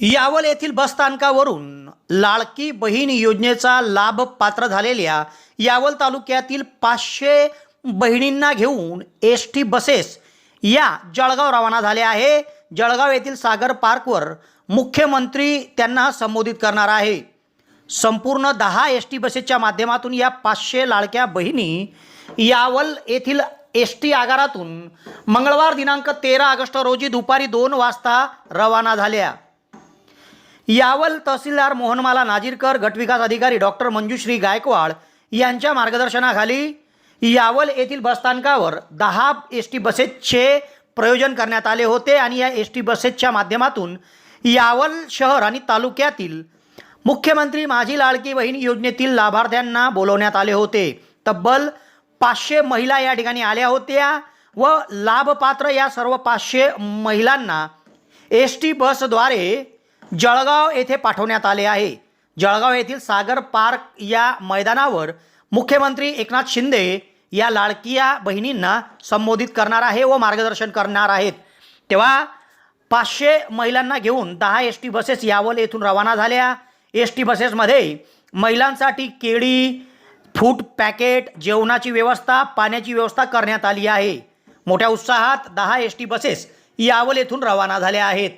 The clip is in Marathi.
यावल येथील बसस्थानकावरून लाडकी बहीण योजनेचा लाभ पात्र झालेल्या यावल तालुक्यातील पाचशे बहिणींना घेऊन एस टी बसेस या जळगाव रवाना झाल्या आहे. जळगाव येथील सागर पार्कवर मुख्यमंत्री त्यांना संबोधित करणार आहे. संपूर्ण दहा एस टी बसेसच्या माध्यमातून या पाचशे लाडक्या बहिणी यावल येथील एस टी आगारातून मंगळवार दिनांक तेरा ऑगस्ट रोजी दुपारी दोन वाजता रवाना झाल्या. यावल तहसीलदार मोहनमाला नाजीरकर गटविकास अधिकारी डॉक्टर मंजुश्री गायकवाड यांच्या मार्गदर्शनाखाली यावल येथील बसस्थानकावर दहा एस टी बसेसचे प्रयोजन करण्यात आले होते आणि या एस टी बसेसच्या माध्यमातून यावल शहर आणि तालुक्यातील मुख्यमंत्री माझी लाडकी बहीण योजनेतील लाभार्थ्यांना बोलवण्यात आले होते. तब्बल पाचशे महिला या ठिकाणी आल्या होत्या व लाभपात्र या सर्व पाचशे महिलांना एस टी बसद्वारे जळगाव येथे पाठवण्यात आले आहे. जळगाव येथील सागर पार्क या मैदानावर मुख्यमंत्री एकनाथ शिंदे या लाडकिया बहिणींना संबोधित करणार आहे व मार्गदर्शन करणार आहेत. तेव्हा पाचशे महिलांना घेऊन दहा एस टी बसेस यावल येथून रवाना झाल्या. एस टी बसेसमध्ये महिलांसाठी केळी फूड पॅकेट जेवणाची व्यवस्था पाण्याची व्यवस्था करण्यात आली आहे. मोठ्या उत्साहात दहा एस टी बसेस यावल येथून रवाना झाल्या आहेत.